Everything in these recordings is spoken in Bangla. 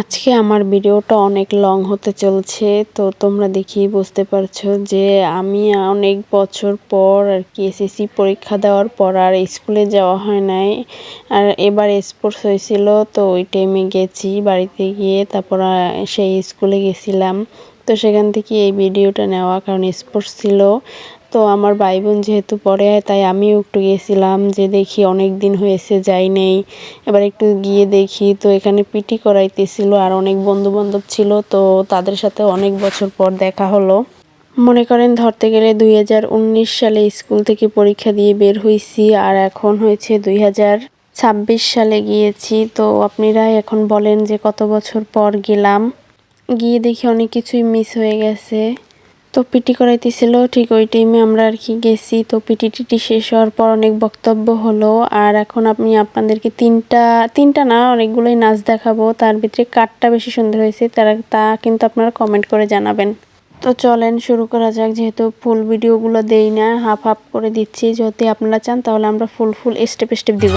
আজকে আমার ভিডিওটা অনেক লং হতে চলছে, তো তোমরা দেখি বুঝতে পারছ যে আমি অনেক বছর পর আর কি এসএসসি পরীক্ষা দেওয়ার পর আর স্কুলে যাওয়া হয় নাই। আর এবার স্পোর্টস হয়েছিল, তো ওই টাইমে গেছি বাড়িতে গিয়ে, তারপর সেই স্কুলে গেছিলাম। তো সেখান থেকে এই ভিডিওটা নেওয়া, কারণ স্পোর্টস ছিল। তো আমার ভাই বোন যেহেতু পড়ে তাই আমিও একটু গেছিলাম যে দেখি অনেক দিন হয়েছে, যাই নেই। এবার একটু গিয়ে দেখি, তো এখানে পিটি করাইতেছিল আর অনেক বন্ধু বান্ধব ছিল, তো তাদের সাথে অনেক বছর পর দেখা হলো। মনে করেন ধরতে গেলে দুই হাজার উনিশ সালে স্কুল থেকে পরীক্ষা দিয়ে বের হয়েছি আর এখন হয়েছে দুই ছাব্বিশ সালে গিয়েছি। তো আপনারা এখন বলেন যে কত বছর পর গেলাম। গিয়ে দেখি অনেক কিছুই মিস হয়ে গেছে। তো পিটি করাইতেছিল, ঠিক ওই টাইমে আমরা আর কি গেছি। তো পিটি টিটি শেষ হওয়ার পর অনেক বক্তব্য হলো। আর এখন আমি আপনাদেরকে তিনটা তিনটা না, অনেকগুলোই নাচ দেখাবো। তার ভিতরে কারটা বেশি সুন্দর হয়েছে, তারা, তা কিন্তু আপনারা কমেন্ট করে জানাবেন। তো চলেন শুরু করা যাক, যেহেতু ফুল ভিডিওগুলো দেই না হাফ হাফ করে দিচ্ছি। যদি আপনারা চান, তাহলে আমরা ফুল ফুল স্টেপ স্টেপ দিব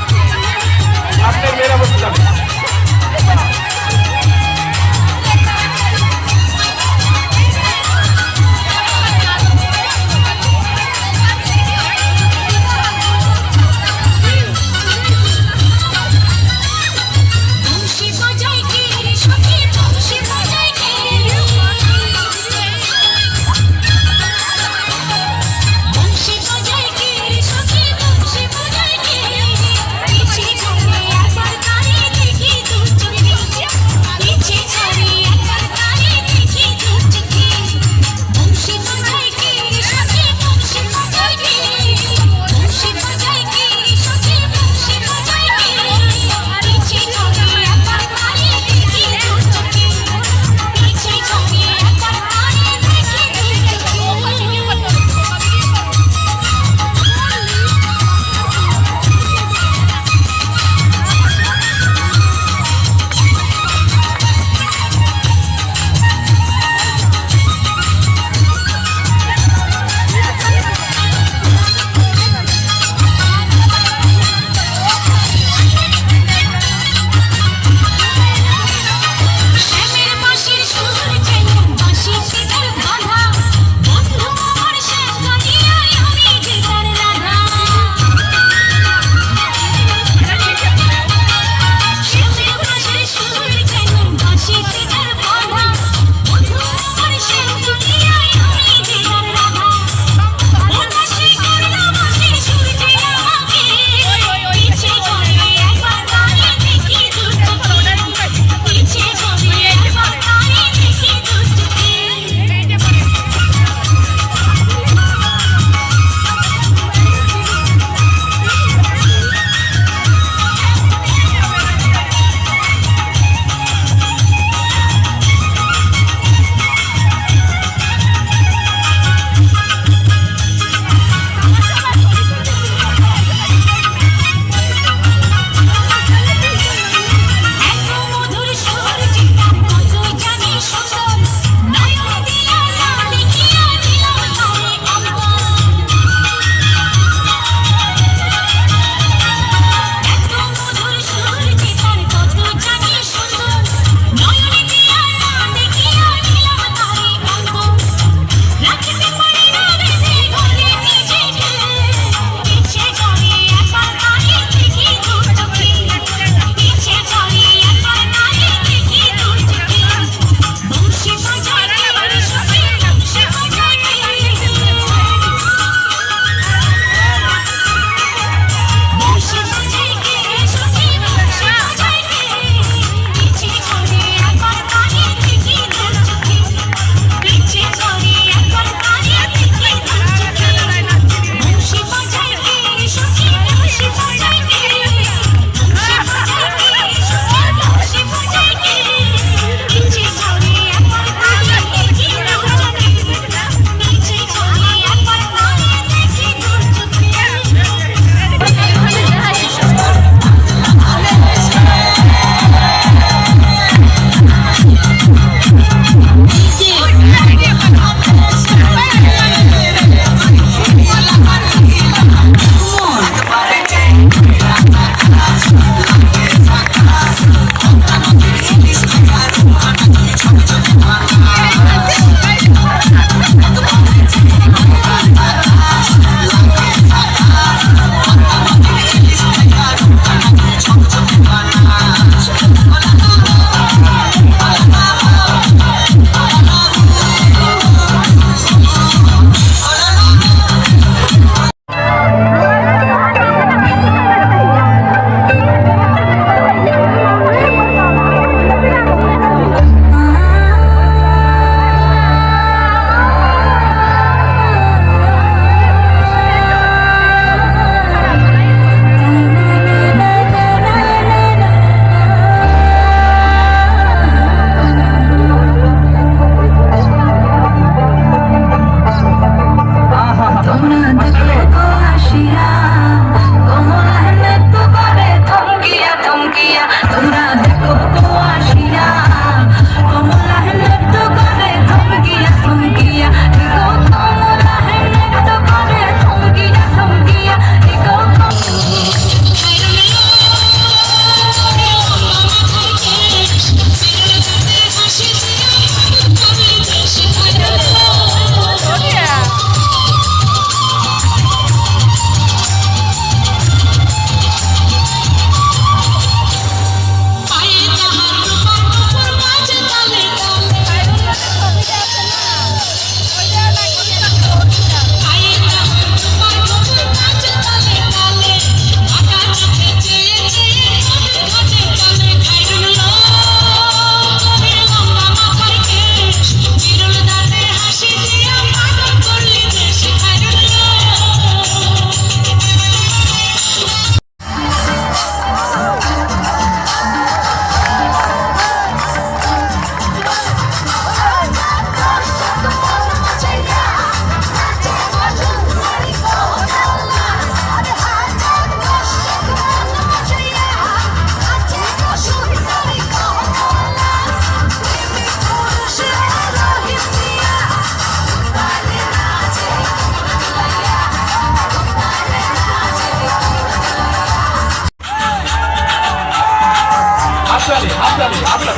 i'm Habla.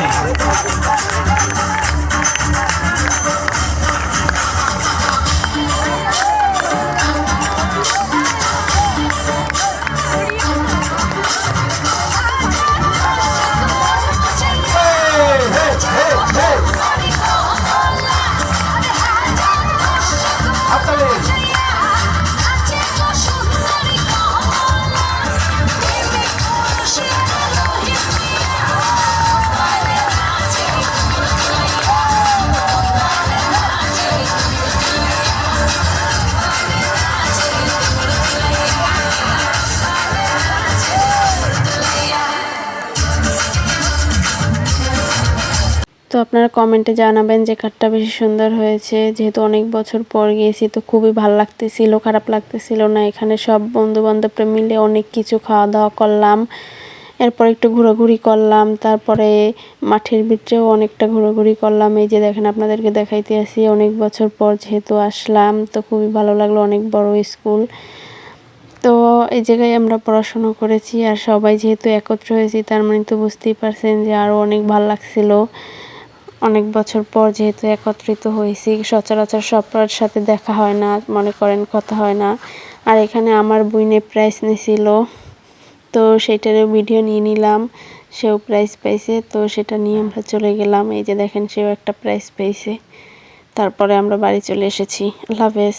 তো আপনারা কমেন্টে জানাবেন যে কারটা বেশি সুন্দর হয়েছে। যেহেতু অনেক বছর পর গিয়েছি, তো খুবই ভালো লাগতেছিল, খারাপ লাগতেছিল না। এখানে সব বন্ধু বান্ধবরা মিলে অনেক কিছু খাওয়া দাওয়া করলাম। এরপর একটু ঘোরাঘুরি করলাম। তারপরে মাঠের ভিতরেও অনেকটা ঘোরাঘুরি করলাম। এই যে দেখেন, আপনাদেরকে দেখাইতে আসি, অনেক বছর পর যেহেতু আসলাম, তো খুবই ভালো লাগল, অনেক বড় স্কুল। তো এই জায়গায় আমরা পড়াশুনো করেছি, আর সবাই যেহেতু একত্র হয়েছি, তার মানে তো বুঝতেই পারছেন যে আরও অনেক ভালো লাগছিল। অনেক বছর পর যেহেতু একত্রিত হয়েছি, সচরাচর সবার সাথে দেখা হয় না, মনে করেন কথা হয় না। আর এখানে আমার বইনে প্রাইস নিয়েছিল তো সেটারও ভিডিও নিয়ে নিলাম, সেও প্রাইজ পাইছে, তো সেটা নিয়ে আমরা চলে গেলাম। এই যে দেখেন, সেও একটা প্রাইজ পেয়েছে তারপরে আমরা বাড়ি চলে এসেছি। আল্লাহ হাফেজ।